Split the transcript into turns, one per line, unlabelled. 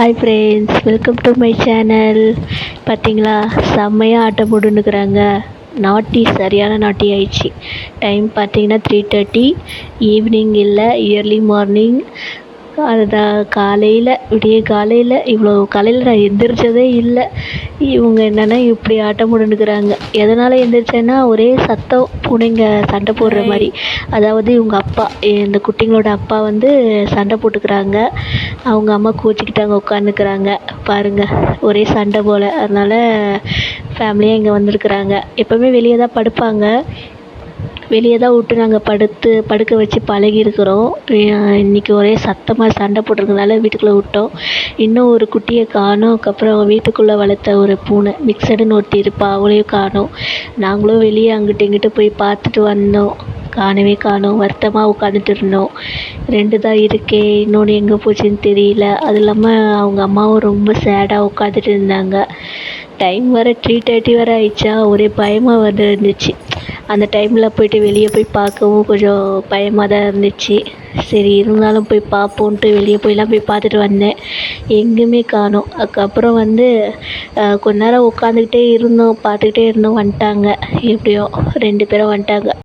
Hi friends welcome to my channel பார்த்தீங்களா செம்மையாக ஆட்டம் போட்டுன்னுக்குறாங்க. நாட்டி சரியான நாட்டி ஆயிடுச்சு. டைம் பார்த்தீங்கன்னா த்ரீ தேர்ட்டி ஈவினிங் இல்லை இயர்லி மார்னிங் அதுதான் காலையில் விடிய காலையில் இவ்வளோ காலையில் நான் எந்திரிச்சதே இல்லை. இவங்க என்னென்னா இப்படி ஆட்டம் போட்டுன்னுக்குறாங்க. எதனால் எந்திரிச்சேன்னா ஒரே சத்தம் பூனைங்க சண்டை போடுற மாதிரி. அதாவது இவங்க அப்பா இந்த குட்டிங்களோட அப்பா வந்து சண்டை போட்டுக்கிறாங்க. அவங்க அம்மா கோச்சிக்கிட்டாங்க உட்காந்துக்கிறாங்க பாருங்கள் ஒரே சண்டை போல். அதனால் ஃபேமிலியாக இங்கே வந்திருக்குறாங்க. எப்போவுமே வெளியே தான் படுப்பாங்க. வெளியே தான் விட்டு நாங்கள் படுத்து படுக்க வச்சு பழகிருக்குறோம் இன்றைக்கி ஒரே சத்தமாக சண்டை போட்டிருக்கனால வீட்டுக்குள்ளே விட்டோம். இன்னும் ஒரு குட்டியை காணோம். அதுக்கப்புறம் வீட்டுக்குள்ளே வளர்த்த ஒரு பூனை மிக்சடுன்னு ஒருத்தி இருப்பாள் அவளையும் காணோம். நாங்களும் வெளியே அங்கிட்டு இங்கிட்டு போய் பார்த்துட்டு வந்தோம். காணவே காணோம். வருத்தமாக உட்காந்துட்டு இருந்தோம். ரெண்டு தான் இருக்கே இன்னொன்று எங்கே போச்சுன்னு தெரியல. அது இல்லாமல் அவங்க அம்மாவும் ரொம்ப சேடாக உட்காந்துட்டு இருந்தாங்க. டைம் வேறு த்ரீ தேர்ட்டி வேறு ஆயிடுச்சா? ஒரே பயமாக வந்து இருந்துச்சு. அந்த டைமில் போயிட்டு வெளியே போய் பார்க்கவும் கொஞ்சம் பயமாக தான் இருந்துச்சு. சரி இருந்தாலும் போய் பார்ப்போன்ட்டு வெளியே போயெலாம் போய் பார்த்துட்டு வந்தேன். எங்கேயுமே காணோம். அதுக்கப்புறம் வந்து கொஞ்ச நேரம் உட்காந்துக்கிட்டே இருந்தோம். பார்த்துக்கிட்டே இருந்தோம். வந்துட்டாங்க. எப்படியோ ரெண்டு பேரும் வந்துட்டாங்க.